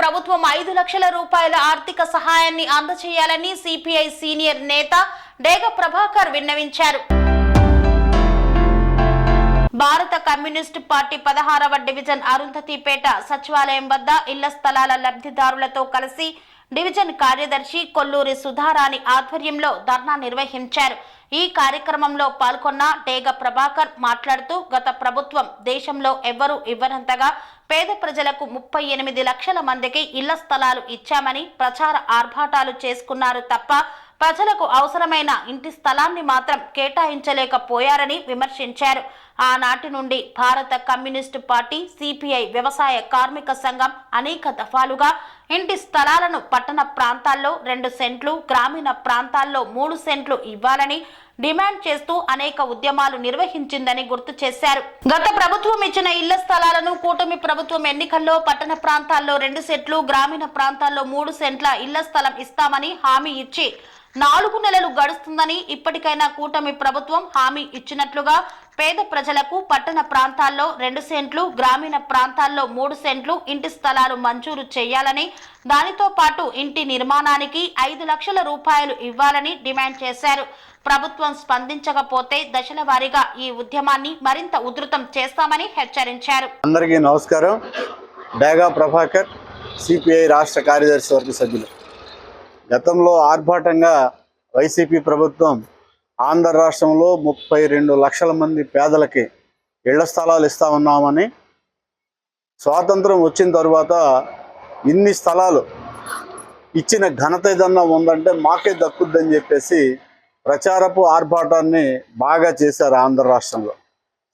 ప్రభుత్వం ఐదు లక్షల రూపాయల ఆర్థిక సహాయాన్ని అందజేయాలని సిపిఐ సీనియర్ నేత డేగ ప్రభాకర్ విన్నవించారు. భారత కమ్యూనిస్టు పార్టీ పదహారవ డివిజన్ అరుంధతిపేట సచివాలయం వద్ద ఇళ్ళ స్థలాల లబ్ధిదారులతో కలిసి డివిజన్ కార్యదర్శి కొల్లూరి సుధారాణి ఆధ్వర్యంలో ధర్నా నిర్వహించారు. ఈ కార్యక్రమంలో పాల్గొన్న టేగ ప్రభాకర్ మాట్లాడుతూ గత ప్రభుత్వం దేశంలో ఎవ్వరూ ఇవ్వనంతగా పేద ప్రజలకు ముప్పై ఎనిమిది లక్షల మందికి ఇళ్ళ స్థలాలు ఇచ్చామని ప్రచార ఆర్భాటాలు చేసుకున్నారు తప్ప ప్రజలకు అవసరమైన ఇంటి స్థలాన్ని మాత్రం కేటాయించలేకపోయారని విమర్శించారు. ఆనాటి నుండి భారత కమ్యూనిస్టు పార్టీ సిపిఐ వ్యవసాయ కార్మిక సంఘం అనేక దఫాలుగా ఇంటి స్థలాలను పట్టణ ప్రాంతాల్లో రెండు సెంట్లు గ్రామీణ ప్రాంతాల్లో మూడు సెంట్లు ఇవ్వాలని డిమాండ్ చేస్తూ అనేక ఉద్యమాలు నిర్వహించిందని గుర్తు చేశారు. గత ప్రభుత్వం ఇచ్చిన ఇళ్ళ స్థలాలను కూటమి ప్రభుత్వం ఎన్నికల్లో పట్టణ ప్రాంతాల్లో రెండు సెంట్లు గ్రామీణ ప్రాంతాల్లో మూడు సెంట్ల ఇళ్ళ స్థలం ఇస్తామని హామీ ఇచ్చి నాలుగు నెలలు గడుస్తుందని ఇప్పటికైనా కూటమి ప్రభుత్వం హామీ ఇచ్చినట్లుగా పేద ప్రజలకు పట్టణ ప్రాంతాల్లో రెండు సెంట్లు గ్రామీణ ప్రాంతాల్లో మూడు సెంట్లు ఇంటి స్థలాలు మంజూరు చేయాలని దానితో పాటు ఇంటి నిర్మాణానికి ఐదు లక్షల రూపాయలు ఇవ్వాలని డిమాండ్ చేశారు. ప్రభుత్వం స్పందించకపోతే దశల వారీగా ఈ ఉద్యమాన్ని మరింత ఉధృతం చేస్తామని హెచ్చరించారు. అందరికీ నమస్కారం. డేగా ప్రభాకర్ సిపిఐ రాష్ట్ర కార్యదర్శి వర్గ సభ్యులు. గతంలో ఆర్భాటంగా వైసీపీ ప్రభుత్వం ఆంధ్ర రాష్ట్రంలో ముప్పై రెండు లక్షల మంది పేదలకి ఇళ్ళ స్థలాలు ఇస్తా ఉన్నామని స్వాతంత్రం వచ్చిన తర్వాత ఇన్ని స్థలాలు ఇచ్చిన ఘనత ఏదన్నా ఉందంటే మాకే దక్కుద్దని చెప్పేసి ప్రచారపు ఆర్భాటాన్ని బాగా చేశారు ఆంధ్ర రాష్ట్రంలో.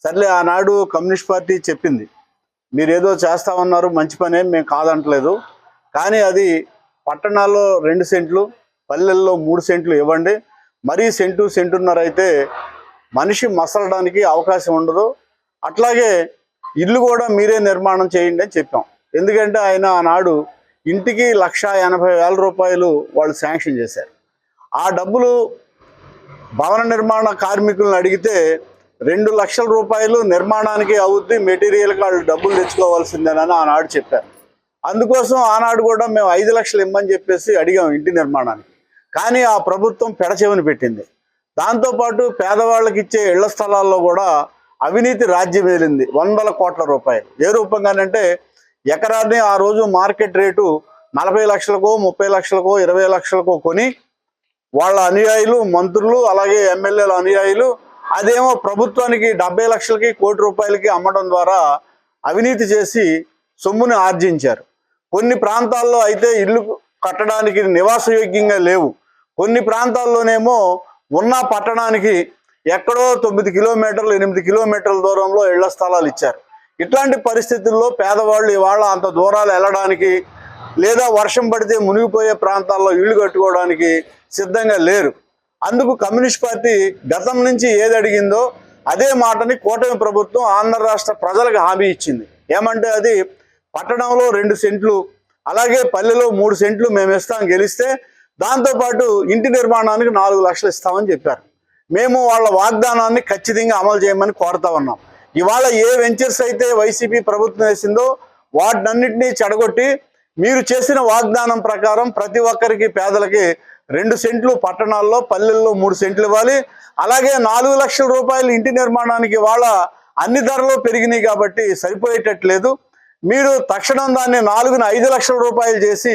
సర్లే ఆనాడు కమ్యూనిస్ట్ పార్టీ చెప్పింది మీరు ఏదో చేస్తామన్నారు మంచి పనే మేము కాదంటలేదు. కానీ అది పట్టణాల్లో రెండు సెంట్లు పల్లెల్లో మూడు సెంట్లు ఇవ్వండి మరీ సెంటు సెంటున్నర అయితే మనిషి మసలడానికి అవకాశం ఉండదు. అట్లాగే ఇల్లు కూడా మీరే నిర్మాణం చేయండి అని చెప్పాం. ఎందుకంటే ఆయన ఆనాడు ఇంటికి లక్ష ఎనభై వేల రూపాయలు వాళ్ళు శాంక్షన్ చేశారు. ఆ డబ్బులు భవన నిర్మాణ కార్మికులను అడిగితే రెండు లక్షల రూపాయలు నిర్మాణానికి అవుద్ది మెటీరియల్కి వాళ్ళు డబ్బులు తెచ్చుకోవాల్సిందేనని ఆనాడు చెప్పారు. అందుకోసం ఆనాడు కూడా మేము ఐదు లక్షలు ఇమ్మని చెప్పేసి అడిగాం ఇంటి నిర్మాణానికి. కానీ ఆ ప్రభుత్వం పెడచెవిని పెట్టింది. దాంతోపాటు పేదవాళ్ళకి ఇచ్చే ఇళ్ళ స్థలాల్లో కూడా అవినీతి రాజ్యమేలింది వందల కోట్ల రూపాయలు. ఏ రూపంగానంటే ఎకరాన్ని ఆ రోజు మార్కెట్ రేటు నలభై లక్షలకో ముప్పై లక్షలకో ఇరవై లక్షలకో కొని వాళ్ళ అనుయాయులు మంత్రులు అలాగే ఎమ్మెల్యేల అనుయాయులు అదేమో ప్రభుత్వానికి డెబ్బై లక్షలకి కోటి రూపాయలకి అమ్మడం ద్వారా అవినీతి చేసి సొమ్ముని ఆర్జించారు. కొన్ని ప్రాంతాల్లో అయితే ఇల్లు కట్టడానికి నివాసయోగ్యంగా లేవు. కొన్ని ప్రాంతాల్లోనేమో ఉన్న పట్టణానికి ఎక్కడో తొమ్మిది కిలోమీటర్లు ఎనిమిది కిలోమీటర్ల దూరంలో ఇళ్ళ స్థలాలు ఇచ్చారు. ఇట్లాంటి పరిస్థితుల్లో పేదవాళ్ళు ఇవాళ అంత దూరాలు వెళ్ళడానికి లేదా వర్షం పడితే మునిగిపోయే ప్రాంతాల్లో ఇల్లు కట్టుకోవడానికి సిద్ధంగా లేరు. అందుకు కమ్యూనిస్ట్ పార్టీ గతం నుంచి ఏది అడిగిందో అదే మాటని కూటమి ప్రభుత్వం ఆంధ్ర రాష్ట్ర ప్రజలకు హామీ ఇచ్చింది. ఏమంటే అది పట్టణంలో రెండు సెంట్లు అలాగే పల్లెలో మూడు సెంట్లు మేము ఇస్తాం గెలిస్తే దాంతోపాటు ఇంటి నిర్మాణానికి నాలుగు లక్షలు ఇస్తామని చెప్పారు. మేము వాళ్ళ వాగ్దానాన్ని ఖచ్చితంగా అమలు చేయమని కోరుతా ఉన్నాం. ఇవాళ ఏ వెంచర్స్ అయితే వైసీపీ ప్రభుత్వం వేసిందో వాటినన్నింటినీ చెడగొట్టి మీరు చేసిన వాగ్దానం ప్రకారం ప్రతి ఒక్కరికి పేదలకి రెండు సెంట్లు పట్టణాల్లో పల్లెల్లో మూడు సెంట్లు ఇవ్వాలి. అలాగే నాలుగు లక్షల రూపాయలు ఇంటి నిర్మాణానికి వాళ్ళ అన్ని ధరలు పెరిగినాయి కాబట్టి సరిపోయేటట్లేదు మీరు తక్షణం దాన్ని నాలుగున ఐదు లక్షల రూపాయలు చేసి